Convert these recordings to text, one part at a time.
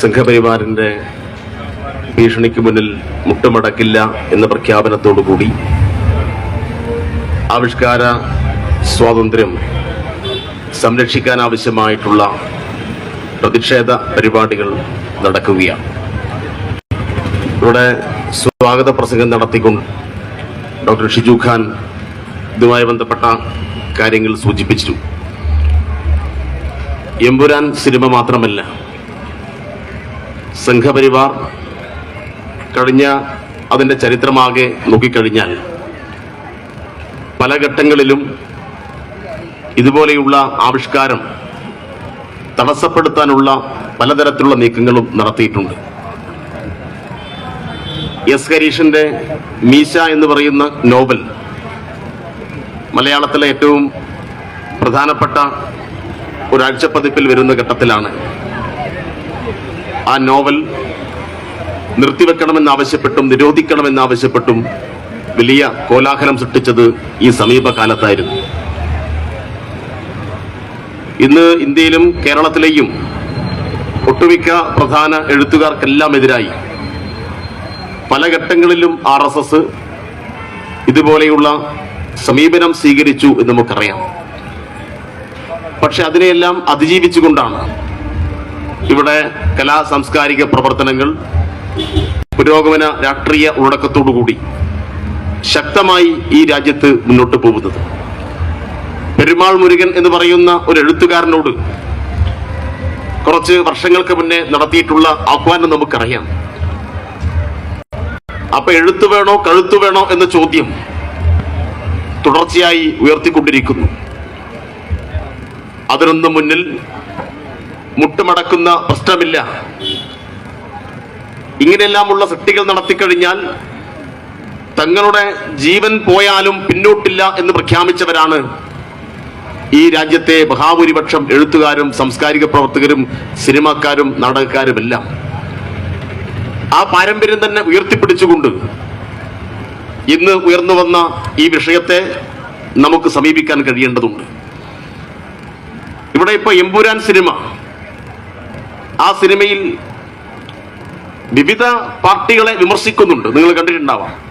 സംഘപരിവാറിന്റെ ഭീഷണിക്ക് മുന്നിൽ മുട്ടുമടക്കില്ല എന്ന പ്രഖ്യാപനത്തോടുകൂടി ആവിഷ്കാര സ്വാതന്ത്ര്യം സംരക്ഷിക്കാൻ ആവശ്യമായിട്ടുള്ള പ്രതിഷേധ പരിപാടികൾ നടക്കുകയാണ്. ഇവിടെ സ്വാഗത പ്രസംഗം നടത്തിക്കൊണ്ട് ഡോക്ടർ ഷിജു ഖാൻ ഇതുമായി ബന്ധപ്പെട്ട കാര്യങ്ങൾ സൂചിപ്പിച്ചു. എമ്പുരാൻ സിനിമ മാത്രമല്ല സംഘപരിവാർ കഴിഞ്ഞ അതിന്റെ ചരിത്രമാകെ നോക്കിക്കഴിഞ്ഞാൽ പല ഘട്ടങ്ങളിലും ഇതുപോലെയുള്ള ആവിഷ്കാരം തടസ്സപ്പെടുത്താനുള്ള പലതരത്തിലുള്ള നീക്കങ്ങളും നടത്തിയിട്ടുണ്ട്. എസ് ഹരീഷിന്റെ മീശ എന്ന് പറയുന്ന നോവൽ മലയാളത്തിലെ ഏറ്റവും പ്രധാനപ്പെട്ട ഒരാഴ്ചപ്പതിപ്പിൽ വരുന്ന ഘട്ടത്തിലാണ്. ആ നോവൽ നിർത്തിവെക്കണമെന്നാവശ്യപ്പെട്ടും നിരോധിക്കണമെന്നാവശ്യപ്പെട്ടും വലിയ കോലാഹലം സൃഷ്ടിച്ചത് ഈ സമീപകാലത്തായിരുന്നു. ഇന്ന് ഇന്ത്യയിലും കേരളത്തിലെയും ഒട്ടുമിക്ക പ്രധാന എഴുത്തുകാർക്കെല്ലാം എതിരായി പല ഘട്ടങ്ങളിലും ആർ എസ് എസ് ഇതുപോലെയുള്ള സമീപനം സ്വീകരിച്ചു എന്ന് നമുക്കറിയാം. പക്ഷെ അതിനെയെല്ലാം അതിജീവിച്ചുകൊണ്ടാണ് ഇവിടെ കലാ സാംസ്കാരിക പ്രവർത്തനങ്ങൾ പുരോഗമന രാഷ്ട്രീയ ഉള്ളടക്കത്തോടുകൂടി ശക്തമായി ഈ രാജ്യത്ത് മുന്നോട്ട് പോകുന്നത്. പെരുമാൾ മുരുകൻ എന്ന് പറയുന്ന ഒരു എഴുത്തുകാരനോട് കുറച്ച് വർഷങ്ങൾക്ക് മുന്നേ നടത്തിയിട്ടുള്ള ആഹ്വാനം നമുക്കറിയാം. അപ്പൊ എഴുത്തു വേണോ കഴുത്തു വേണോ എന്ന ചോദ്യം തുടർച്ചയായി ഉയർത്തിക്കൊണ്ടിരിക്കുന്നു. അതിനൊന്നും മുന്നിൽ മുട്ടുമടക്കുന്ന പ്രശ്നമില്ല. ഇങ്ങനെയെല്ലാമുള്ള സൃഷ്ടികൾ നടത്തിക്കഴിഞ്ഞാൽ തങ്ങളുടെ ജീവൻ പോയാലും പിന്നോട്ടില്ല എന്ന് പ്രഖ്യാപിച്ചവരാണ് ഈ രാജ്യത്തെ മഹാഭൂരിപക്ഷം എഴുത്തുകാരും സാംസ്കാരിക പ്രവർത്തകരും സിനിമാക്കാരും നാടകക്കാരുമെല്ലാം. ആ പാരമ്പര്യം തന്നെ ഉയർത്തിപ്പിടിച്ചുകൊണ്ട് ഇന്ന് ഉയർന്നു വന്ന ഈ വിഷയത്തെ നമുക്ക് സമീപിക്കാൻ കഴിയേണ്ടതുണ്ട്. ഇവിടെ ഇപ്പൊ എമ്പുരാൻ സിനിമ ആ സിനിമയിൽ വിവിധ പാർട്ടികളെ വിമർശിക്കുന്നുണ്ട്. നിങ്ങൾ കണ്ടിട്ടുണ്ടാവാം.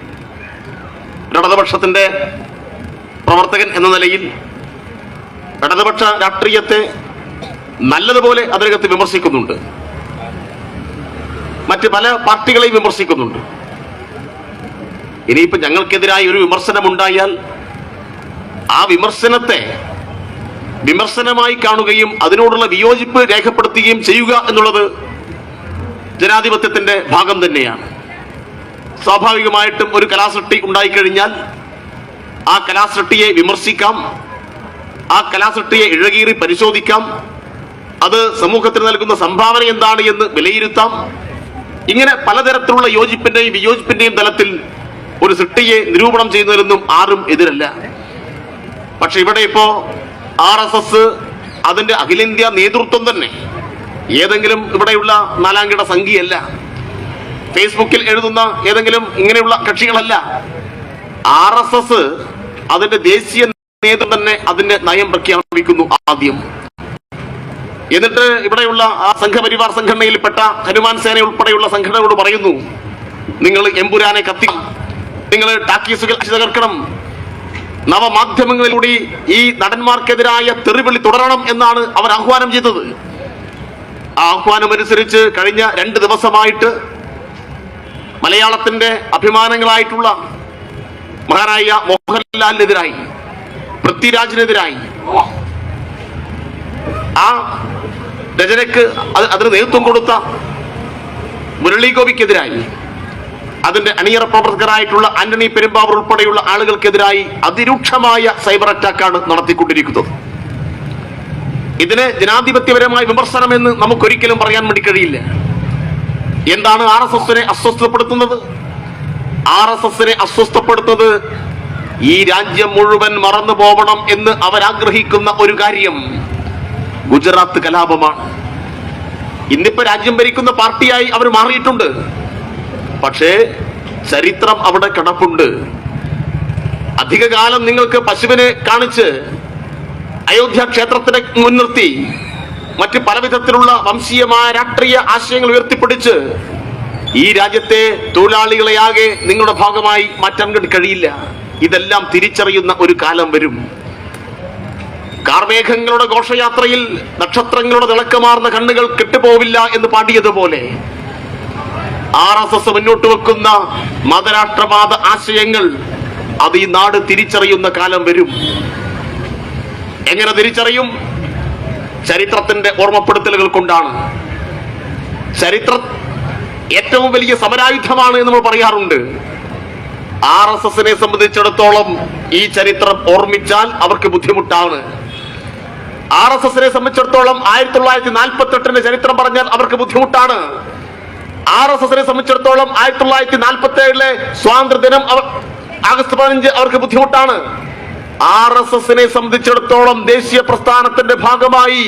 ഇടതുപക്ഷത്തിന്റെ പ്രവർത്തകൻ എന്ന നിലയിൽ ഇടതുപക്ഷ രാഷ്ട്രീയത്തെ നല്ലതുപോലെ അതിനകത്ത് വിമർശിക്കുന്നുണ്ട്. മറ്റ് പല പാർട്ടികളെയും വിമർശിക്കുന്നുണ്ട്. ഇനിയിപ്പോൾ ഞങ്ങൾക്കെതിരായി ഒരു വിമർശനമുണ്ടായാൽ ആ വിമർശനത്തെ വിമർശനമായി കാണുകയും അതിനോടുള്ള വിയോജിപ്പ് രേഖപ്പെടുത്തുകയും ചെയ്യുക എന്നുള്ളത് ജനാധിപത്യത്തിന്റെ ഭാഗം തന്നെയാണ്. സ്വാഭാവികമായിട്ടും ഒരു കലാസൃഷ്ടി ഉണ്ടായിക്കഴിഞ്ഞാൽ ആ കലാസൃഷ്ടിയെ വിമർശിക്കാം ആ കലാസൃഷ്ടിയെ ഇഴകീറി പരിശോധിക്കാം അത് സമൂഹത്തിന് നൽകുന്ന സംഭാവന എന്താണ് എന്ന് വിലയിരുത്താം. ഇങ്ങനെ പലതരത്തിലുള്ള യോജിപ്പിന്റെയും വിയോജിപ്പിന്റെയും തലത്തിൽ ഒരു സൃഷ്ടിയെ നിരൂപണം ചെയ്യുന്നതിലൊന്നും ആരും എതിരല്ല. പക്ഷെ ഇവിടെ ഇപ്പോ ആർ എസ് എസ് അതിന്റെ അഖിലേന്ത്യാ നേതൃത്വം തന്നെ. ഏതെങ്കിലും ഇവിടെയുള്ള നാലാംകിട സംഖ്യയല്ല ഫേസ്ബുക്കിൽ എഴുതുന്ന ഏതെങ്കിലും ഇങ്ങനെയുള്ള കക്ഷികളല്ല. ആർ എസ് എസ് അതിന്റെ ദേശീയ നേതൃത്വം തന്നെ അതിന്റെ നയം പ്രഖ്യാപിക്കുന്നു ആദ്യം. എന്നിട്ട് ഇവിടെയുള്ള ആ സംഘപരിവാർ സംഘടനയിൽപ്പെട്ട ഹനുമാൻ സേന ഉൾപ്പെടെയുള്ള സംഘടനയോട് പറയുന്നു നിങ്ങൾ എമ്പുരാനെ കത്തി നിങ്ങൾ ടാക്കീസുകൾ തകർക്കണം നവമാധ്യമങ്ങളിലൂടെ ഈ നടന്മാർക്കെതിരായ തെറിവിളി തുടരണം എന്നാണ് അവർ ആഹ്വാനം ചെയ്തത്. ആ ആഹ്വാനം അനുസരിച്ച് കഴിഞ്ഞ രണ്ട് ദിവസമായിട്ട് മലയാളത്തിന്റെ അഭിമാനങ്ങളായിട്ടുള്ള മഹാനായ മോഹൻലാലിനെതിരായി പൃഥ്വിരാജിനെതിരായി ആ രചനയ്ക്ക് അത് അതിന് നേതൃത്വം കൊടുത്ത മുരളി ഗോപിക്കെതിരായി അതിന്റെ അണിയറ പ്രവർത്തകരായിട്ടുള്ള ആന്റണി പെരുമ്പാവൂർ ഉൾപ്പെടെയുള്ള ആളുകൾക്കെതിരായി അതിരൂക്ഷമായ സൈബർ അറ്റാക്കാണ് നടത്തിക്കൊണ്ടിരിക്കുന്നത്. ഇതിന് ജനാധിപത്യപരമായ വിമർശനമെന്ന് നമുക്കൊരിക്കലും പറയാൻ വേണ്ടി കഴിയില്ല. എന്താണ് ആർ എസ് എസിനെ അസ്വസ്ഥപ്പെടുത്തുന്നത്? ആർ എസ് എസിനെ അസ്വസ്ഥപ്പെടുത്തുന്നത് ഈ രാജ്യം മുഴുവൻ മറന്നു പോകണം എന്ന് അവരാഗ്രഹിക്കുന്ന ഒരു കാര്യം ഗുജറാത്ത് കലാപമാണ്. ഇന്നിപ്പോ രാജ്യം ഭരിക്കുന്ന പാർട്ടിയായി അവർ മാറിയിട്ടുണ്ട്. പക്ഷേ ചരിത്രം അവിടെ കിടപ്പുണ്ട്. അധിക കാലം നിങ്ങൾക്ക് പശുവിനെ കാണിച്ച് അയോധ്യ ക്ഷേത്രത്തിനെ മുൻനിർത്തി മറ്റ് പലവിധത്തിലുള്ള വംശീയമായ രാഷ്ട്രീയ ആശയങ്ങൾ ഉയർത്തിപ്പിടിച്ച് ഈ രാജ്യത്തെ തൊഴിലാളികളെയാകെ നിങ്ങളുടെ ഭാഗമായി മാറ്റാൻ കഴിയില്ല. ഇതെല്ലാം തിരിച്ചറിയുന്ന ഒരു കാലം വരും. കാർമേഘങ്ങളുടെ ഘോഷയാത്രയിൽ നക്ഷത്രങ്ങളുടെ തിളക്കമാർന്ന കണ്ണുകൾ കെട്ടുപോവില്ല എന്ന് പാടിയതുപോലെ ആർ എസ് എസ് മുന്നോട്ട് വെക്കുന്ന മതരാഷ്ട്രവാദ ആശയങ്ങൾ അത് ഈ നാട് തിരിച്ചറിയുന്ന കാലം വരും. എങ്ങനെ തിരിച്ചറിയും? ചരിത്രത്തിന്റെ ഓർമ്മപ്പെടുത്തലുകൾ കൊണ്ടാണ്. ചരിത്ര ഏറ്റവും വലിയ സമരായുധമാണ് എന്ന് നമ്മൾ പറയാറുണ്ട്. ആർ എസ് എസിനെ സംബന്ധിച്ചിടത്തോളം ഈ ചരിത്രം ഓർമ്മിച്ചാൽ അവർക്ക് ബുദ്ധിമുട്ടാണ്. ആർ എസ് എസിനെ സംബന്ധിച്ചിടത്തോളം ആയിരത്തി തൊള്ളായിരത്തി നാൽപ്പത്തി എട്ടിന്റെ ചരിത്രം പറഞ്ഞാൽ അവർക്ക് ബുദ്ധിമുട്ടാണ്. ആർ എസ് എസിനെ സംബന്ധിച്ചിടത്തോളം ആയിരത്തി തൊള്ളായിരത്തി നാൽപ്പത്തി ഏഴിലെ സ്വാതന്ത്ര്യ ദിനം അവർ ആഗസ്റ്റ് പതിനഞ്ച് അവർക്ക് ബുദ്ധിമുട്ടാണ്. ആർ എസ് എസിനെ സംബന്ധിച്ചിടത്തോളം ദേശീയ പ്രസ്ഥാനത്തിന്റെ ഭാഗമായി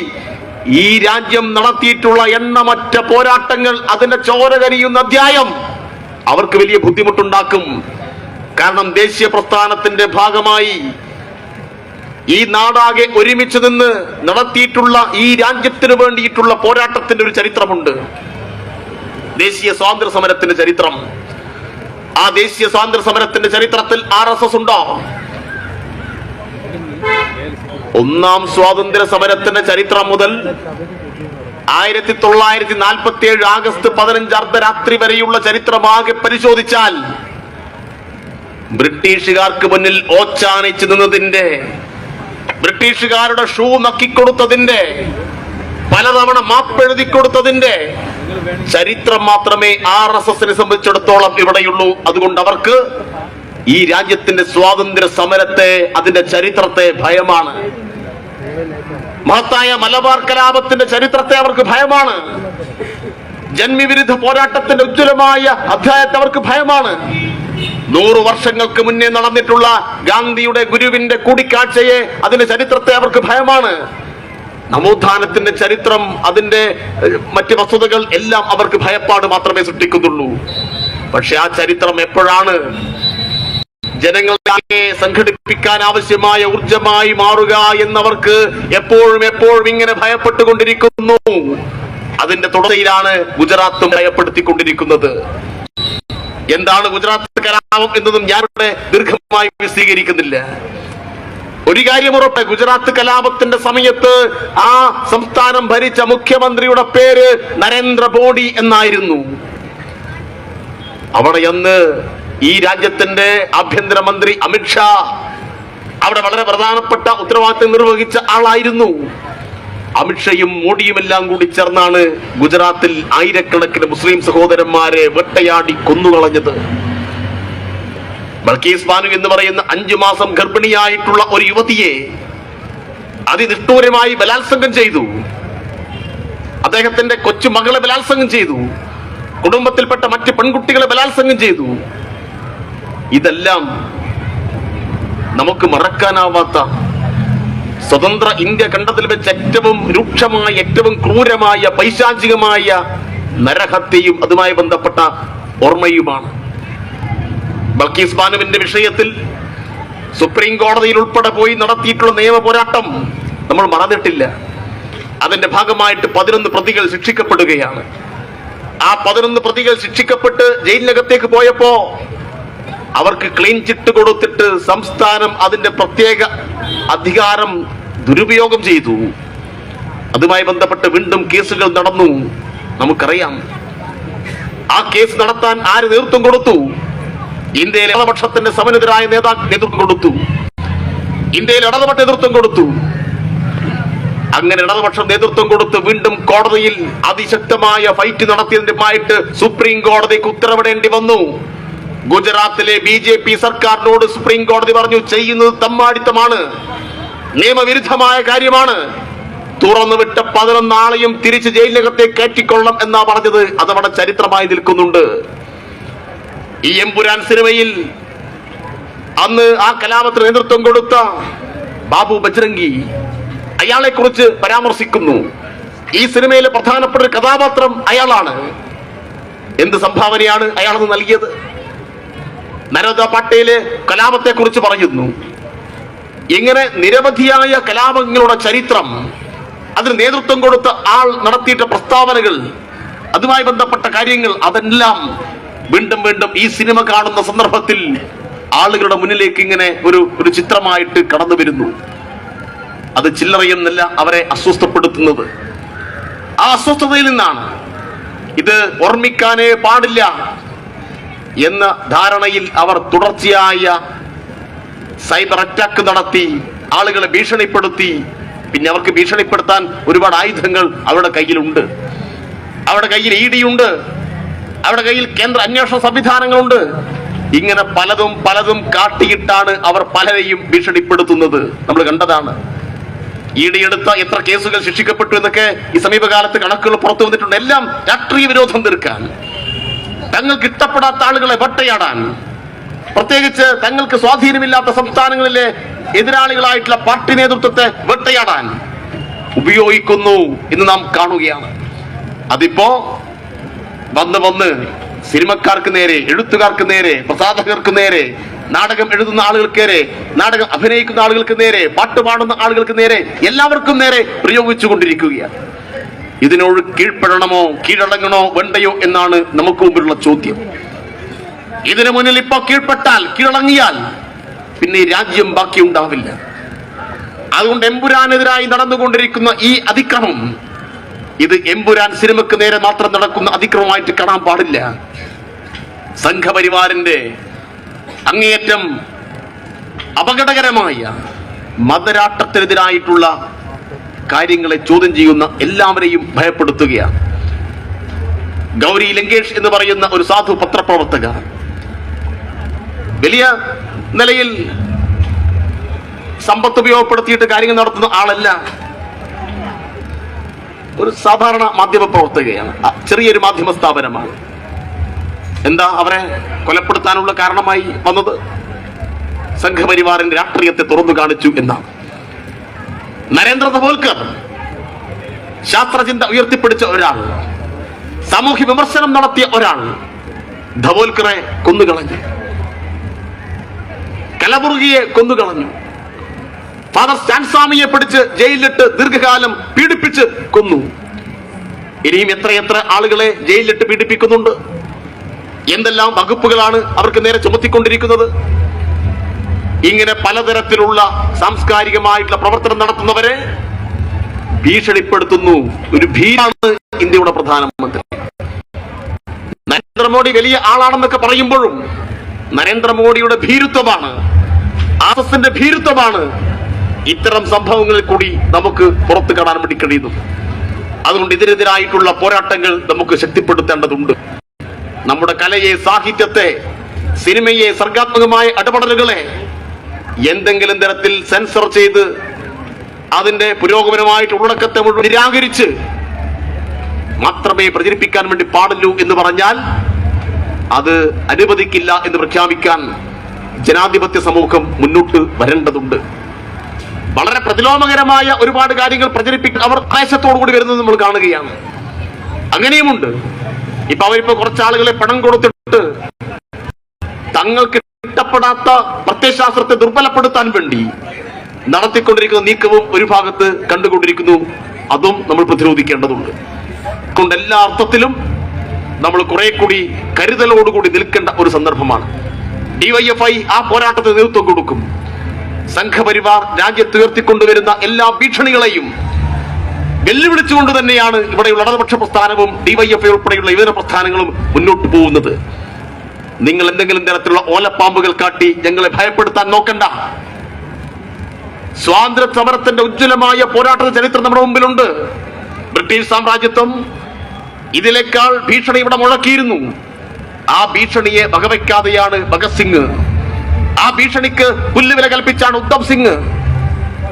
ഈ രാജ്യം നടത്തിയിട്ടുള്ള എണ്ണമറ്റ പോരാട്ടങ്ങൾ അതിന്റെ ചോര കരിയുന്ന അധ്യായം അവർക്ക് വലിയ ബുദ്ധിമുട്ടുണ്ടാക്കും. കാരണം ദേശീയ പ്രസ്ഥാനത്തിന്റെ ഭാഗമായി ഈ നാടാകെ ഒരുമിച്ച് നിന്ന് നടത്തിയിട്ടുള്ള ഈ രാജ്യത്തിന് വേണ്ടിയിട്ടുള്ള പോരാട്ടത്തിന്റെ ഒരു ചരിത്രമുണ്ട്. ദേശീയ സ്വാതന്ത്ര്യ സമരത്തിന്റെ ചരിത്രം. ആ ദേശീയ സ്വാതന്ത്ര്യ സമരത്തിന്റെ ചരിത്രത്തിൽ ആർ എസ് എസ് ഉണ്ടോ? ഒന്നാം സ്വാതന്ത്ര്യ സമരത്തിന്റെ ചരിത്രം മുതൽ ആയിരത്തി തൊള്ളായിരത്തി നാൽപ്പത്തി ഏഴ് ആഗസ്റ്റ് പതിനഞ്ച് അർദ്ധരാത്രി വരെയുള്ള ചരിത്രമാകെ പരിശോധിച്ചാൽ ബ്രിട്ടീഷുകാർക്ക് മുന്നിൽ ഓച്ചാനിച്ചു നിന്നതിന്റെ ബ്രിട്ടീഷുകാരുടെ ഷൂ നക്കിക്കൊടുത്തതിന്റെ പലതവണ മാപ്പെഴുതി കൊടുത്തതിന്റെ ചരിത്രം മാത്രമേ ആർ എസ് എസിനെ സംബന്ധിച്ചിടത്തോളം ഇവിടെയുള്ളൂ. അതുകൊണ്ട് അവർക്ക് ഈ രാജ്യത്തിന്റെ സ്വാതന്ത്ര്യ സമരത്തെ അതിന്റെ ചരിത്രത്തെ ഭയമാണ്. മഹത്തായ മലബാർ കലാപത്തിന്റെ ചരിത്രത്തെ അവർക്ക് ഭയമാണ്. ജന്മിവിരുദ്ധ പോരാട്ടത്തിന്റെ ഉജ്ജ്വലമായ അധ്യായത്തെ അവർക്ക് ഭയമാണ്. നൂറു വർഷങ്ങൾക്ക് മുന്നേ നടന്നിട്ടുള്ള ഗാന്ധിയുടെ ഗുരുവിന്റെ കൂടിക്കാഴ്ചയെ അതിന്റെ ചരിത്രത്തെ അവർക്ക് ഭയമാണ്. നവോത്ഥാനത്തിന്റെ ചരിത്രം അതിന്റെ മറ്റു വസ്തുതകൾ എല്ലാം അവർക്ക് ഭയപ്പാട് മാത്രമേ സൃഷ്ടിക്കുന്നുള്ളൂ. പക്ഷെ ആ ചരിത്രം എപ്പോഴാണ്? ജനങ്ങളെ സംഘടിപ്പിക്കാൻ ആവശ്യമായ ഊർജമായി മാറുക എന്നവർക്ക് എപ്പോഴും എപ്പോഴും ഇങ്ങനെ ഭയപ്പെട്ടുകൊണ്ടിരിക്കുന്നു. അതിന്റെ തുടർച്ചയിലാണ് ഗുജറാത്തും ഭയപ്പെടുത്തിക്കൊണ്ടിരിക്കുന്നത്. എന്താണ് ഗുജറാത്ത് കലാപം എന്നതും ഞാനിവിടെ ദീർഘമായി വിശദീകരിക്കുന്നില്ല. ഒരു കാര്യം ഉറപ്പ് ഗുജറാത്ത് കലാപത്തിന്റെ സമയത്ത് ആ സംസ്ഥാനം ഭരിച്ച മുഖ്യമന്ത്രിയുടെ പേര് നരേന്ദ്ര മോഡി എന്നായിരുന്നു. അവിടെ അന്ന് ഈ രാജ്യത്തിന്റെ ആഭ്യന്തരമന്ത്രി അമിത്ഷാ അവിടെ വളരെ പ്രധാനപ്പെട്ട ഉത്തരവാദിത്തം നിർവഹിച്ച ആളായിരുന്നു. അമിത്ഷയും മോഡിയും എല്ലാം കൂടി ചേർന്നാണ് ഗുജറാത്തിൽ ആയിരക്കണക്കിന് മുസ്ലിം സഹോദരന്മാരെ വെട്ടയാടി കൊന്നുകളഞ്ഞത്. ബൽക്കീസ് ബാനു എന്ന് പറയുന്ന അഞ്ചു മാസം ഗർഭിണിയായിട്ടുള്ള ഒരു യുവതിയെ അതിനിഷ്ഠൂരമായി ബലാത്സംഗം ചെയ്തു. അദ്ദേഹത്തിന്റെ കൊച്ചു മകളെ ബലാത്സംഗം ചെയ്തു. കുടുംബത്തിൽപ്പെട്ട മറ്റ് പെൺകുട്ടികളെ ബലാത്സംഗം ചെയ്തു. ഇതെല്ലാം നമുക്ക് മറക്കാനാവാത്ത സ്വതന്ത്ര ഇന്ത്യ കണ്ടതിൽ വെച്ച് ഏറ്റവും രൂക്ഷമായ ഏറ്റവും ക്രൂരമായ പൈശാചികമായ നരഹത്യയും അതുമായി ബന്ധപ്പെട്ട ഓർമ്മയുമാണ്. ബൽക്കീസ് ബാനുവിന്റെ വിഷയത്തിൽ സുപ്രീം കോടതിയിൽ ഉൾപ്പെടെ പോയി നടത്തിയിട്ടുള്ള നിയമ പോരാട്ടം നമ്മൾ മറന്നിട്ടില്ല. അതിന്റെ ഭാഗമായിട്ട് പതിനൊന്ന് പ്രതികൾ ശിക്ഷിക്കപ്പെടുകയാണ്. ആ പതിനൊന്ന് പ്രതികൾ ശിക്ഷിക്കപ്പെട്ട് ജയിലിനകത്തേക്ക് പോയപ്പോ അവർക്ക് ക്ലീൻ ചിട്ട് കൊടുത്തിട്ട് സംസ്ഥാനം അതിന്റെ പ്രത്യേക അധികാരം ദുരുപയോഗം ചെയ്തു. അതുമായി ബന്ധപ്പെട്ട് വീണ്ടും കേസുകൾ നടന്നു. നമുക്കറിയാം. ആ കേസ് നടത്താൻ ആര് നേതൃത്വം കൊടുത്തു? ഇന്ത്യയിലെ ഇടതുപക്ഷത്തിന്റെ സമനിതരായ നേതാക്കൾ നേതൃത്വം കൊടുത്തു. ഇന്ത്യയിൽ ഇടതുപക്ഷ നേതൃത്വം കൊടുത്തു. അങ്ങനെ ഇടതുപക്ഷം നേതൃത്വം കൊടുത്ത് വീണ്ടും കോടതിയിൽ അതിശക്തമായ ഫൈറ്റ് നടത്തിയതിനുമായിട്ട് സുപ്രീം കോടതിക്ക് ഉത്തരവിടേണ്ടി വന്നു. ഗുജറാത്തിലെ ബി ജെ പി സർക്കാരിനോട് സുപ്രീം കോടതി പറഞ്ഞു ചെയ്യുന്നത് തമ്മാടിത്തമാണ്. നിയമവിരുദ്ധമായ കാര്യമാണ്. തുറന്നുവിട്ട പതിനൊന്നാളെയും തിരിച്ച് ജയിലിനകത്തേക്ക് കയറ്റിക്കൊള്ളണം എന്നാ പറഞ്ഞത്. അതവിടെ ചരിത്രമായി നിൽക്കുന്നുണ്ട്. ഈ എമ്പുരാൻ സിനിമയിൽ അന്ന് ആ കലാപത്തിന് നേതൃത്വം കൊടുത്ത ബാബു ബജ്രംഗി അയാളെ കുറിച്ച് പരാമർശിക്കുന്നു. ഈ സിനിമയിലെ പ്രധാനപ്പെട്ട ഒരു കഥാപാത്രം അയാളാണ്. എന്ത് സംഭാവനയാണ് അയാളത് നൽകിയത്? നരോദ പാട്ടേൽ കലാപത്തെ കുറിച്ച് പറയുന്നു. ഇങ്ങനെ നിരവധിയായ കലാപങ്ങളുടെ ചരിത്രം അതിന് നേതൃത്വം കൊടുത്ത ആൾ നടത്തിയിട്ട പ്രസ്താവനകൾ അതുമായി ബന്ധപ്പെട്ട കാര്യങ്ങൾ അതെല്ലാം വീണ്ടും വീണ്ടും ഈ സിനിമ കാണുന്ന സന്ദർഭത്തിൽ ആളുകളുടെ മുന്നിലേക്ക് ഇങ്ങനെ ഒരു ഒരു ചിത്രമായിട്ട് കടന്നു വരുന്നു. അത് ചില്ലറയെന്നല്ല അവരെ അസ്വസ്ഥപ്പെടുത്തുന്നത്. ആ അസ്വസ്ഥതയിൽ നിന്നാണ്. ഇത് ഓർമ്മിക്കാനേ പാടില്ല എന്ന ധാരണയിൽ അവർ തുടർച്ചയായ സൈബർ അറ്റാക്ക് നടത്തി ആളുകളെ ഭീഷണിപ്പെടുത്തി. പിന്നെ അവർക്ക് ഭീഷണിപ്പെടുത്താൻ ഒരുപാട് ആയുധങ്ങൾ അവരുടെ കയ്യിലുണ്ട്. അവരുടെ കയ്യിൽ ഇ ഡി ഉണ്ട്. അവരുടെ കയ്യിൽ കേന്ദ്ര അന്വേഷണ സംവിധാനങ്ങളുണ്ട്. ഇങ്ങനെ പലതും പലതും കാട്ടിയിട്ടാണ് അവർ പലരെയും ഭീഷണിപ്പെടുത്തുന്നത്. നമ്മൾ കണ്ടതാണ്. ഈടിയെടുത്ത എത്ര കേസുകൾ ശിക്ഷിക്കപ്പെട്ടു എന്നൊക്കെ ഈ സമീപകാലത്ത് കണക്കുകൾ പുറത്തു വന്നിട്ടുണ്ട്. എല്ലാം രാഷ്ട്രീയ വിരോധം തീർക്കാൻ. തങ്ങൾക്ക് ഇഷ്ടപ്പെടാത്ത ആളുകളെ വട്ടയാടാൻ. പ്രത്യേകിച്ച് തങ്ങൾക്ക് സ്വാധീനമില്ലാത്ത സംസ്ഥാനങ്ങളിലെ എതിരാളികളായിട്ടുള്ള പാർട്ടി നേതൃത്വത്തെ വേട്ടയാടാൻ ഉപയോഗിക്കുന്നു എന്ന് നാം കാണുകയാണ്. അതിപ്പോ വന്ന് വന്ന് സിനിമക്കാർക്ക് നേരെ എഴുത്തുകാർക്ക് നേരെ പ്രസാധകർക്ക് നേരെ നാടകം എഴുതുന്ന ആളുകൾക്ക് നേരെ നാടകം അഭിനയിക്കുന്ന ആളുകൾക്ക് നേരെ പാട്ട് പാടുന്ന ആളുകൾക്ക് നേരെ എല്ലാവർക്കും നേരെ പ്രയോഗിച്ചു കൊണ്ടിരിക്കുകയാണ് ഇതിനോട് കീഴ്പ്പെടണമോ കീഴടങ്ങണോ വേണ്ടയോ എന്നാണ് നമുക്ക് മുമ്പിലുള്ള ചോദ്യം. ഇതിനു മുന്നിൽ ഇപ്പോ കീഴ്പ്പെട്ടാൽ കീഴടങ്ങിയാൽ പിന്നെ രാജ്യം ബാക്കി ഉണ്ടാവില്ല അതുകൊണ്ട് എമ്പുരാനെതിരായി നടന്നുകൊണ്ടിരിക്കുന്ന ഈ അതിക്രമം ഇത് എമ്പുരാൻ സിനിമക്ക് നേരെ മാത്രം നടക്കുന്ന അതിക്രമമായിട്ട് കാണാൻ പാടില്ല. സംഘപരിവാറിന്റെ അങ്ങേയറ്റം അപകടകരമായ മതരാട്ടത്തിനെതിരായിട്ടുള്ള കാര്യങ്ങളെ ചോദ്യം ചെയ്യുന്ന എല്ലാവരെയും ഭയപ്പെടുത്തുകയാണ്. ഗൗരി ലങ്കേഷ് എന്ന് പറയുന്ന ഒരു സാധു പത്രപ്രവർത്തക വലിയ നിലയിൽ സമ്പത്ത് ഉപയോഗപ്പെടുത്തിയിട്ട് കാര്യങ്ങൾ നടത്തുന്ന ആളല്ല. ഒരു സാധാരണ മാധ്യമ പ്രവർത്തകയാണ്. ചെറിയൊരു മാധ്യമ സ്ഥാപനമാണ്. എന്താ അവരെ കൊലപ്പെടുത്താനുള്ള കാരണമായി വന്നത്? സംഘപരിവാറിന്റെ രാഷ്ട്രീയത്തെ തുറന്നു കാണിച്ചു എന്നാണ്. നരേന്ദ്ര ദബോൽക്കർ ശാസ്ത്രചിന്ത ഉയർത്തിപ്പിടിച്ച ഒരാൾ സാമൂഹ്യ വിമർശനം നടത്തിയ ഒരാൾ ധവോൽക്കറെ കൊന്നുകളഞ്ഞു. കലബുർഗിയെ കൊന്നുകളഞ്ഞു. ഫാദർ സ്റ്റാൻസ്വാമിയെ പിടിച്ച് ജയിലിലിട്ട് ദീർഘകാലം പീഡിപ്പിച്ച് കൊന്നു. ഇനിയും എത്രയെത്ര ആളുകളെ ജയിലിലിട്ട് പീഡിപ്പിക്കുന്നുണ്ട്? എന്തെല്ലാം വകുപ്പുകളാണ് അവർക്ക് നേരെ ചുമത്തിക്കൊണ്ടിരിക്കുന്നത്? ഇങ്ങനെ പലതരത്തിലുള്ള സാംസ്കാരികമായിട്ടുള്ള പ്രവർത്തനം നടത്തുന്നവരെ ഭീഷണിപ്പെടുത്തുന്നു. ഒരു ഭീമാണ് ഇന്ത്യയുടെ പ്രധാനമന്ത്രി. നരേന്ദ്രമോദി വലിയ ആളാണെന്നൊക്കെ പറയുമ്പോഴും നരേന്ദ്രമോദിയുടെ ഭീരുത്വമാണ് ആർ എസ് എസിന്റെ ഭീരുത്വമാണ് ഇത്തരം സംഭവങ്ങളിൽ കൂടി നമുക്ക് പുറത്തു കാണാൻ വേണ്ടി കഴിയുന്നു. അതുകൊണ്ട് ഇതിനെതിരായിട്ടുള്ള പോരാട്ടങ്ങൾ നമുക്ക് ശക്തിപ്പെടുത്തേണ്ടതുണ്ട്. നമ്മുടെ കലയെ സാഹിത്യത്തെ സിനിമയെ സർഗാത്മകമായ ഇടപെടലുകളെ എന്തെങ്കിലും തരത്തിൽ സെൻസർ ചെയ്ത് അതിന്റെ പുരോഗമനമായിട്ട് ഉള്ളടക്കത്തെ മുഴുവൻ നിരാകരിച്ച് മാത്രമേ പ്രചരിപ്പിക്കാൻ വേണ്ടി പാടുള്ളൂ എന്ന് പറഞ്ഞാൽ അത് അനുവദിക്കില്ല എന്ന് പ്രഖ്യാപിക്കാൻ ജനാധിപത്യ സമൂഹം മുന്നോട്ട് വരേണ്ടതുണ്ട്. വളരെ പ്രതിലോമകരമായ ഒരുപാട് കാര്യങ്ങൾ പ്രചരിപ്പിക്കാൻ അവർ കൂടി വരുന്നത് നമ്മൾ കാണുകയാണ്. അങ്ങനെയുമുണ്ട്. ഇപ്പൊ അവരിപ്പോ കുറച്ചാളുകളെ പണം കൊടുത്തിട്ട് തങ്ങൾക്ക് ഇഷ്ടപ്പെടാത്ത പ്രത്യയശാസ്ത്രത്തെ ദുർബലപ്പെടുത്താൻ വേണ്ടി നടത്തിക്കൊണ്ടിരിക്കുന്ന നീക്കവും ഒരു ഭാഗത്ത് കണ്ടുകൊണ്ടിരിക്കുന്നു. അതും നമ്മൾ പ്രതിരോധിക്കേണ്ടതുണ്ട്. അതുകൊണ്ട് എല്ലാ അർത്ഥത്തിലും നമ്മൾ കുറെ കൂടി കരുതലോടുകൂടി നിൽക്കേണ്ട ഒരു സന്ദർഭമാണ്. ഡിവൈഎഫ്ഐ ആ പോരാട്ടത്തിന് നേതൃത്വം കൊടുക്കും. സംഘപരിവാർ രാജ്യത്ത് ഉയർത്തിക്കൊണ്ടുവരുന്ന എല്ലാ ഭീഷണികളെയും വെല്ലുവിളിച്ചുകൊണ്ട് തന്നെയാണ് ഇവിടെയുള്ള ഇടതുപക്ഷ പ്രസ്ഥാനവും ഡിവൈഎഫ്ഐ ഉൾപ്പെടെയുള്ള ഇതര പ്രസ്ഥാനങ്ങളും മുന്നോട്ട് പോകുന്നത്. നിങ്ങൾ എന്തെങ്കിലും തരത്തിലുള്ള ഓലപ്പാമ്പുകൾ കാട്ടി ഞങ്ങളെ ഭയപ്പെടുത്താൻ നോക്കണ്ട. സ്വാതന്ത്ര്യ സമരത്തിന്റെ ഉജ്ജ്വലമായ പോരാട്ട ചരിത്രം നമ്മുടെ മുമ്പിലുണ്ട്. ബ്രിട്ടീഷ് സാമ്രാജ്യത്വം ഇതിലേക്കാൾ ഭീഷണി ഇവിടെ മുഴക്കിയിരുന്നു. ആ ഭീഷണിയെ വകവയ്ക്കാതെയാണ് ഭഗത് സിംഗ് ആ ഭീഷണിക്ക് പുല്ലുവില കൽപ്പിച്ചാണ് ഉദ്ധവ് സിംഗ്.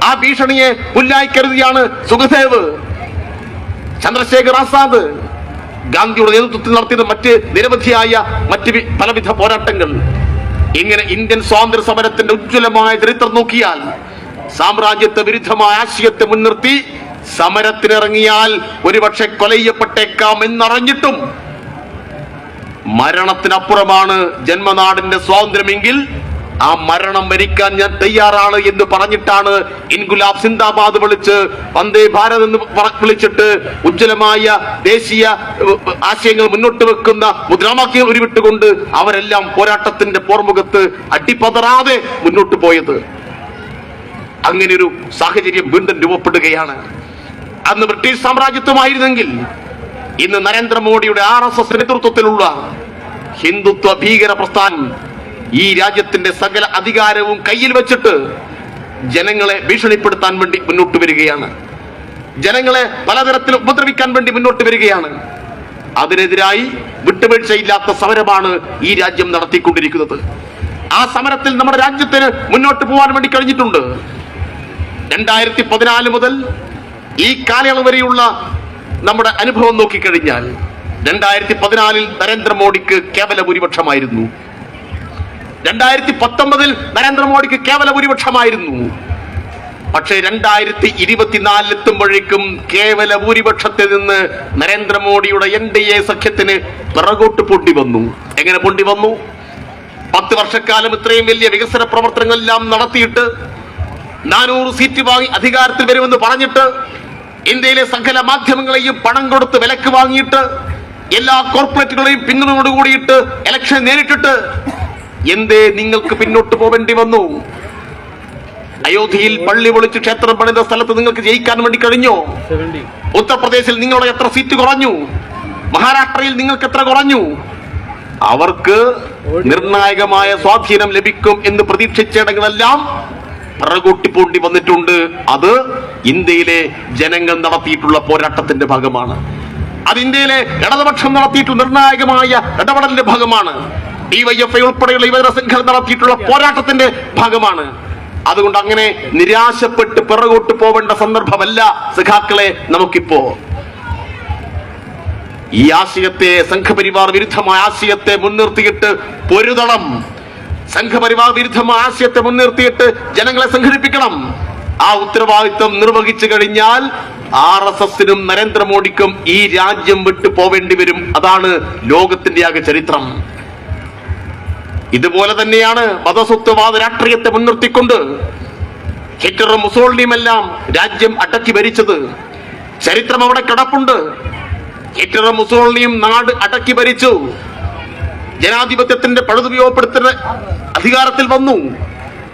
ആ ഭീഷണിയെ പുല്ലായി കരുതിയാണ് സുഖദേവ്. ചന്ദ്രശേഖർ ആസാദ്. ഗാന്ധിയുടെ നേതൃത്വത്തിൽ നടത്തിയത് മറ്റ് നിരവധിയായ മറ്റ് പലവിധ പോരാട്ടങ്ങൾ. ഇങ്ങനെ ഇന്ത്യൻ സ്വാതന്ത്ര്യ സമരത്തിന്റെ ഉജ്ജ്വലമായ ചരിത്രം നോക്കിയാൽ സാമ്രാജ്യത്വ വിരുദ്ധമായ ആശയത്തെ മുൻനിർത്തി സമരത്തിനിറങ്ങിയാൽ ഒരുപക്ഷെ കൊലയ്യപ്പെട്ടേക്കാം എന്നറിഞ്ഞിട്ടും മരണത്തിനപ്പുറമാണ് ജന്മനാടിന്റെ സ്വാതന്ത്ര്യമെങ്കിൽ ആ മരണം മരിക്കാൻ ഞാൻ തയ്യാറാണ് എന്ന് പറഞ്ഞിട്ടാണ് ഇൻഗുലാബ് സിന്ദാബാദ് വിളിച്ച് വന്ദേ ഭാരത് എന്ന് വിളിച്ചിട്ട് ഉജ്ജ്വലമായ ദേശീയ ആശയങ്ങൾ മുന്നോട്ട് വെക്കുന്ന മുദ്രാവാക്യം ഉരുവിട്ടുകൊണ്ട് അവരെല്ലാം പോരാട്ടത്തിന്റെ പോർമുഖത്ത് അടിപ്പതറാതെ മുന്നോട്ട് പോയത്. അങ്ങനെ ഒരു സാഹചര്യം വീണ്ടും രൂപപ്പെടുകയാണ്. അന്ന് ബ്രിട്ടീഷ് സാമ്രാജ്യത്വമായിരുന്നെങ്കിൽ ഇന്ന് നരേന്ദ്രമോദിയുടെ ആർ എസ് എസ് നേതൃത്വത്തിലുള്ള ഹിന്ദുത്വ ഭീകര പ്രസ്ഥാനം ഈ രാജ്യത്തിന്റെ സകല അധികാരവും കയ്യിൽ വെച്ചിട്ട് ജനങ്ങളെ ഭീഷണിപ്പെടുത്താൻ വേണ്ടി മുന്നോട്ട് വരികയാണ്. ജനങ്ങളെ പലതരത്തിൽ ഉപദ്രവിക്കാൻ വേണ്ടി മുന്നോട്ട് വരികയാണ്. അതിനെതിരായി വിട്ടുവീഴ്ചയില്ലാത്ത സമരമാണ് ഈ രാജ്യം നടത്തിക്കൊണ്ടിരിക്കുന്നത്. ആ സമരത്തിൽ നമ്മുടെ രാജ്യത്തിന് മുന്നോട്ട് പോകാൻ വേണ്ടി കഴിഞ്ഞിട്ടുണ്ട്. രണ്ടായിരത്തി പതിനാല് മുതൽ ഈ കാലയളവ് വരെയുള്ള നമ്മുടെ അനുഭവം നോക്കിക്കഴിഞ്ഞാൽ രണ്ടായിരത്തി പതിനാലിൽ നരേന്ദ്രമോദിക്ക് കേവല ഭൂരിപക്ഷമായിരുന്നു രണ്ടായിരത്തി പത്തൊമ്പതിൽ നരേന്ദ്രമോദിക്ക് കേവല ഭൂരിപക്ഷമായിരുന്നു. പക്ഷേ രണ്ടായിരത്തി ഇരുപത്തിനാലിൽ എത്തുമ്പോഴേക്കും കേവല ഭൂരിപക്ഷത്തിൽ നിന്ന് നരേന്ദ്രമോദിയുടെ എൻ ഡി എ സഖ്യത്തിന് പിറകോട്ട് പൊണ്ടി വന്നു എങ്ങനെ പൊണ്ടി വന്നു പത്ത് വർഷക്കാലം ഇത്രയും വലിയ വികസന പ്രവർത്തനങ്ങളെല്ലാം നടത്തിയിട്ട് നാനൂറ് സീറ്റ് വാങ്ങി അധികാരത്തിൽ വരുമെന്ന് പറഞ്ഞിട്ട് ഇന്ത്യയിലെ സകല മാധ്യമങ്ങളെയും പണം കൊടുത്ത് വിലക്ക് വാങ്ങിയിട്ട് എല്ലാ കോർപ്പറേറ്റുകളെയും പിന്തുണയോടുകൂടിയിട്ട് എലക്ഷൻ നേരിട്ടിട്ട് എന്തേ നിങ്ങൾക്ക് പിന്നോട്ട് പോവേണ്ടി വന്നു? അയോധ്യയിൽ പള്ളി പൊളിച്ച് ക്ഷേത്രം പണിത സ്ഥലത്ത് നിങ്ങൾക്ക് ജയിക്കാൻ വേണ്ടി കഴിഞ്ഞോ? ഉത്തർപ്രദേശിൽ നിങ്ങളുടെ എത്ര സീറ്റ് കുറഞ്ഞു? മഹാരാഷ്ട്രയിൽ നിങ്ങൾക്ക് എത്ര കുറഞ്ഞു? അവർക്ക് നിർണായകമായ സ്വാധീനം ലഭിക്കും എന്ന് പ്രതീക്ഷിച്ചിടങ്ങളെല്ലാം പിറകോട്ടിപ്പോണ്ടി വന്നിട്ടുണ്ട്. അത് ഇന്ത്യയിലെ ജനങ്ങൾ നടത്തിയിട്ടുള്ള പോരാട്ടത്തിന്റെ ഭാഗമാണ്. അത് ഇന്ത്യയിലെ ഇടതുപക്ഷം നടത്തിയിട്ടുള്ള നിർണായകമായ ഇടപെടലിന്റെ ഭാഗമാണ്. ഡിവൈഎഫ്ഐ ഉൾപ്പെടെയുള്ള യുവജന സംഘം നടത്തിയിട്ടുള്ള പോരാട്ടത്തിന്റെ ഭാഗമാണ്. അതുകൊണ്ട് അങ്ങനെ നിരാശപ്പെട്ട് പിറകോട്ട് പോവേണ്ട സന്ദർഭമല്ല സഖാക്കളെ നമുക്കിപ്പോ. ഈ ആശയത്തെ സംഘപരിവാർ വിരുദ്ധമായ ആശയത്തെ മുൻനിർത്തിയിട്ട് പൊരുതണം സംഘപരിവാർ വിരുദ്ധമായ ആശയത്തെ മുൻനിർത്തിയിട്ട് ജനങ്ങളെ സംഘടിപ്പിക്കണം. ആ ഉത്തരവാദിത്വം നിർവഹിച്ചു കഴിഞ്ഞാൽ ആർ എസ് എസിനും നരേന്ദ്രമോദിക്കും ഈ രാജ്യം വിട്ടു പോവേണ്ടി വരും. അതാണ് ലോകത്തിന്റെ ആകെ ചരിത്രം. ഇതുപോലെ തന്നെയാണ് മതസ്വത്വവാദ രാഷ്ട്രീയത്തെ മുൻനിർത്തിക്കൊണ്ട് ഹിറ്ററും മുസോളിനിയും എല്ലാം രാജ്യം അടക്കി ഭരിച്ചത്. ചരിത്രം അവിടെ കിടപ്പുണ്ട്. ഹിറ്ററും മുസോളിനിയും നാട് അടക്കി ഭരിച്ചു. ജനാധിപത്യത്തിന്റെ പഴുതുപയോഗപ്പെടുത്തുന്ന അധികാരത്തിൽ വന്നു.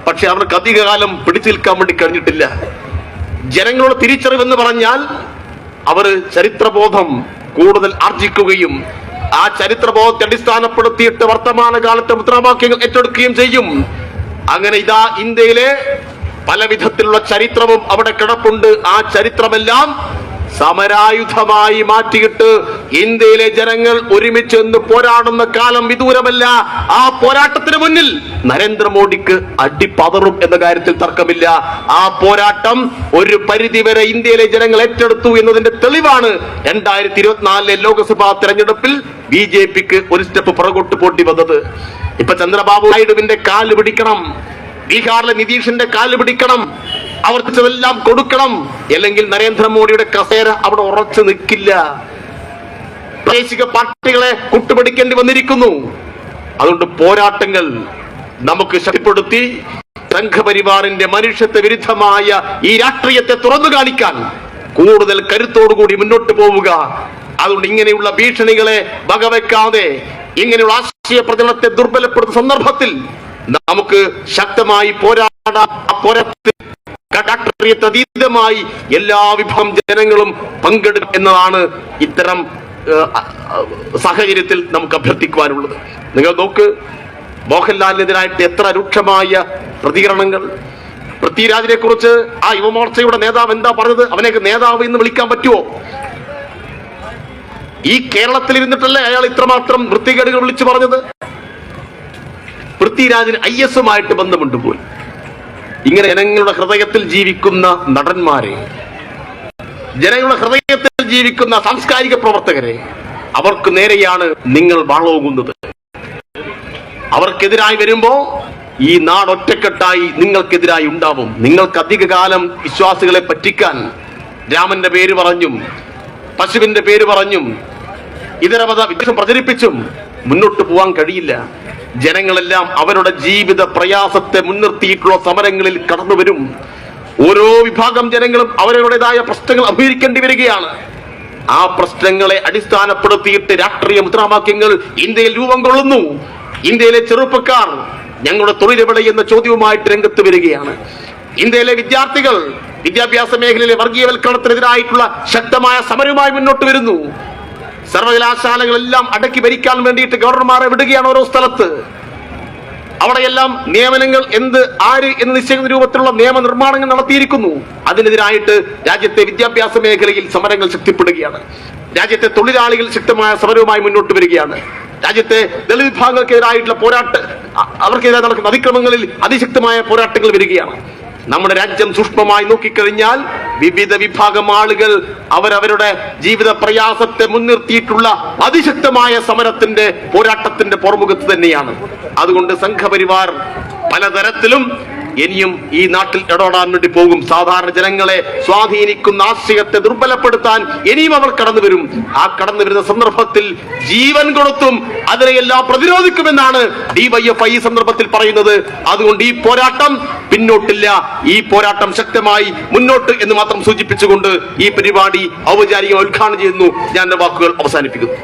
പക്ഷെ അവർക്ക് അധികകാലം പിടിച്ചു നിൽക്കാൻ വേണ്ടി കഴിഞ്ഞിട്ടില്ല. ജനങ്ങളുടെ തിരിച്ചറിവെന്ന് പറഞ്ഞാൽ അവർ ചരിത്രബോധം കൂടുതൽ ആർജിക്കുകയും ആ ചരിത്രബോധത്തെ അടിസ്ഥാനപ്പെടുത്തിയിട്ട് വർത്തമാനകാലത്തെ മുദ്രാവാക്യങ്ങൾ ഏറ്റെടുക്കുകയും ചെയ്യും. അങ്ങനെ ഇതാ ഇന്ത്യയിലെ പല വിധത്തിലുള്ള ചരിത്രവും അവിടെ കിടപ്പുണ്ട്. ആ ചരിത്രമെല്ലാം സമരായുധമായി മാറ്റിയിട്ട് ഇന്ത്യയിലെ ജനങ്ങൾ ഒരുമിച്ച് നിന്ന് പോരാടുന്ന കാലം വിദൂരമല്ല. ആ പോരാട്ടത്തിന് മുന്നിൽ നരേന്ദ്രമോദിക്ക് അടിപ്പതറും എന്ന കാര്യത്തിൽ തർക്കമില്ല. ആ പോരാട്ടം ഒരു പരിധിവരെ ഇന്ത്യയിലെ ജനങ്ങൾ ഏറ്റെടുത്തു എന്നതിന്റെ തെളിവാണ് രണ്ടായിരത്തി ഇരുപത്തിനാലിലെ ലോക്സഭാ തെരഞ്ഞെടുപ്പിൽ ബി ജെ പിക്ക് ഒരു സ്റ്റെപ്പ് പുറകോട്ട് പോണ്ടി വന്നത്. ഇപ്പൊ ചന്ദ്രബാബു നായിഡുവിന്റെ കാൽ പിടിക്കണം. ബീഹാറിലെ നിതീഷിന്റെ കാൽ പിടിക്കണം. അവർക്കെല്ലാം കൊടുക്കണം. അല്ലെങ്കിൽ നരേന്ദ്രമോദിയുടെ കസേര അവിടെ ഉറച്ചു നിൽക്കില്ല. പ്രാദേശിക പാർട്ടികളെ കൂട്ടുപിടിക്കേണ്ടി വന്നിരിക്കുന്നു. അതുകൊണ്ട് പോരാട്ടങ്ങൾ നമുക്ക് ശക്തിപ്പെടുത്തി സംഘപരിവാറിന്റെ മനുഷ്യത്വ വിരുദ്ധമായ ഈ രാഷ്ട്രീയത്തെ തുറന്നു കാണിക്കാൻ കൂടുതൽ കരുത്തോടുകൂടി മുന്നോട്ട് പോവുക. അതുകൊണ്ട് ഇങ്ങനെയുള്ള ഭീഷണികളെ വകവെക്കാതെ ഇങ്ങനെയുള്ള ആശയ പ്രചരണത്തെ ദുർബലപ്പെടുത്തുന്ന സന്ദർഭത്തിൽ നമുക്ക് ശക്തമായി പോരാടാം. പോരാട്ടത്തിൽ അതീതമായി എല്ലാ വിഭാഗം ജനങ്ങളും പങ്കെടുക്കും എന്നതാണ് ഇത്തരം സാഹചര്യത്തിൽ നമുക്ക് അഭ്യർത്ഥിക്കുവാനുള്ളത്. നിങ്ങൾ നോക്ക് മോഹൻലാലിനെതിരായിട്ട് എത്ര രൂക്ഷമായ പ്രതികരണങ്ങൾ. പൃഥ്വിരാജിനെ കുറിച്ച് ആ യുവമോർച്ചയുടെ നേതാവ് എന്താ പറഞ്ഞത്? അവനെയൊക്കെ നേതാവ് എന്ന് വിളിക്കാൻ പറ്റുമോ ഈ കേരളത്തിൽ ഇരുന്നിട്ടല്ലേ അയാൾ ഇത്രമാത്രം വൃത്തികേടുകൾ വിളിച്ചു പറഞ്ഞത്? പൃഥ്വിരാജിന് ഐ എസുമായിട്ട് ബന്ധമുണ്ട് പോയി ഇങ്ങനെ ജനങ്ങളുടെ ഹൃദയത്തിൽ ജീവിക്കുന്ന നടന്മാരെ ജനങ്ങളുടെ ഹൃദയത്തിൽ ജീവിക്കുന്ന സാംസ്കാരിക പ്രവർത്തകരെ അവർക്ക് നേരെയാണ് നിങ്ങൾ വാളോങ്ങുന്നത്. അവർക്കെതിരായി വരുമ്പോ ഈ നാട് ഒറ്റക്കെട്ടായി നിങ്ങൾക്കെതിരായി ഉണ്ടാവും. നിങ്ങൾക്ക് അധിക കാലം വിശ്വാസികളെ പറ്റിക്കാൻ രാമന്റെ പേര് പറഞ്ഞും പശുവിന്റെ പേര് പറഞ്ഞും ഇതരമത വിദ്വേഷം പ്രചരിപ്പിച്ചും മുന്നോട്ട് പോവാൻ കഴിയില്ല. ജനങ്ങളെല്ലാം അവരുടെ ജീവിത പ്രയാസത്തെ മുൻനിർത്തിയിട്ടുള്ള സമരങ്ങളിൽ കടന്നുവരും ഓരോ വിഭാഗം ജനങ്ങളും അവരവരുടേതായ പ്രശ്നങ്ങൾ അഭിഹരിക്കേണ്ടി വരികയാണ്. ആ പ്രശ്നങ്ങളെ അടിസ്ഥാനപ്പെടുത്തിയിട്ട് രാഷ്ട്രീയ മുദ്രാവാക്യങ്ങൾ ഇന്ത്യയിൽ രൂപം കൊള്ളുന്നു. ഇന്ത്യയിലെ ചെറുപ്പക്കാർ ഞങ്ങളുടെ തൊഴിലെവിടെ എന്ന ചോദ്യവുമായിട്ട് രംഗത്ത് വരികയാണ്. ഇന്ത്യയിലെ വിദ്യാർത്ഥികൾ വിദ്യാഭ്യാസ മേഖലയിലെ വർഗീയവൽക്കരണത്തിനെതിരായിട്ടുള്ള ശക്തമായ സമരവുമായി മുന്നോട്ട് വരുന്നു. സർവകലാശാലകളെല്ലാം അടക്കി ഭരിക്കാൻ വേണ്ടിയിട്ട് ഗവർണർമാരെ വിടുകയാണ് ഓരോ സ്ഥലത്ത്. അവിടെയെല്ലാം നിയമനങ്ങൾ എന്ത് ആര് എന്ന് നിശ്ചയിക്കുന്ന രൂപത്തിലുള്ള നിയമനിർമ്മാണങ്ങൾ നടത്തിയിരിക്കുന്നു. അതിനെതിരായിട്ട് രാജ്യത്തെ വിദ്യാഭ്യാസ മേഖലയിൽ സമരങ്ങൾ ശക്തിപ്പെടുകയാണ്. രാജ്യത്തെ തൊഴിലാളികൾ ശക്തമായ സമരവുമായി മുന്നോട്ട് വരികയാണ്. രാജ്യത്തെ ദളിത് വിഭാഗങ്ങൾക്കെതിരായിട്ടുള്ള പോരാട്ട അവർക്കെതിരെ നടക്കുന്ന അതിക്രമങ്ങളിൽ അതിശക്തമായ പോരാട്ടങ്ങൾ വരികയാണ്. നമ്മുടെ രാജ്യം സൂക്ഷ്മമായി നോക്കിക്കഴിഞ്ഞാൽ വിവിധ വിഭാഗം ആളുകൾ അവരവരുടെ ജീവിത പ്രയാസത്തെ മുൻനിർത്തിയിട്ടുള്ള അതിശക്തമായ സമരത്തിന്റെ പോരാട്ടത്തിന്റെ പുറമുഖത്ത് തന്നെയാണ്. അതുകൊണ്ട് സംഘപരിവാർ പലതരത്തിലും ഇനിയും ഈ നാട്ടിൽ ഇടപെടാൻ വേണ്ടി പോകും സാധാരണ ജനങ്ങളെ സ്വാധീനിക്കുന്ന ആശയത്തെ ദുർബലപ്പെടുത്താൻ ഇനിയും അവർ കടന്നു വരും. ആ കടന്നു വരുന്ന സന്ദർഭത്തിൽ ജീവൻ കൊടുത്തും അതിനെയെല്ലാം പ്രതിരോധിക്കുമെന്നാണ് ഡിവൈഎഫ്ഐ ഈ സന്ദർഭത്തിൽ പറയുന്നത്. അതുകൊണ്ട് ഈ പോരാട്ടം പിന്നോട്ടില്ല. ഈ പോരാട്ടം ശക്തമായി മുന്നോട്ട് എന്ന് മാത്രം സൂചിപ്പിച്ചുകൊണ്ട് ഈ പരിപാടി ഔപചാരിക ഉദ്ഘാടനം ചെയ്യുന്നു. ഞാൻ വാക്കുകൾ അവസാനിപ്പിക്കുന്നു.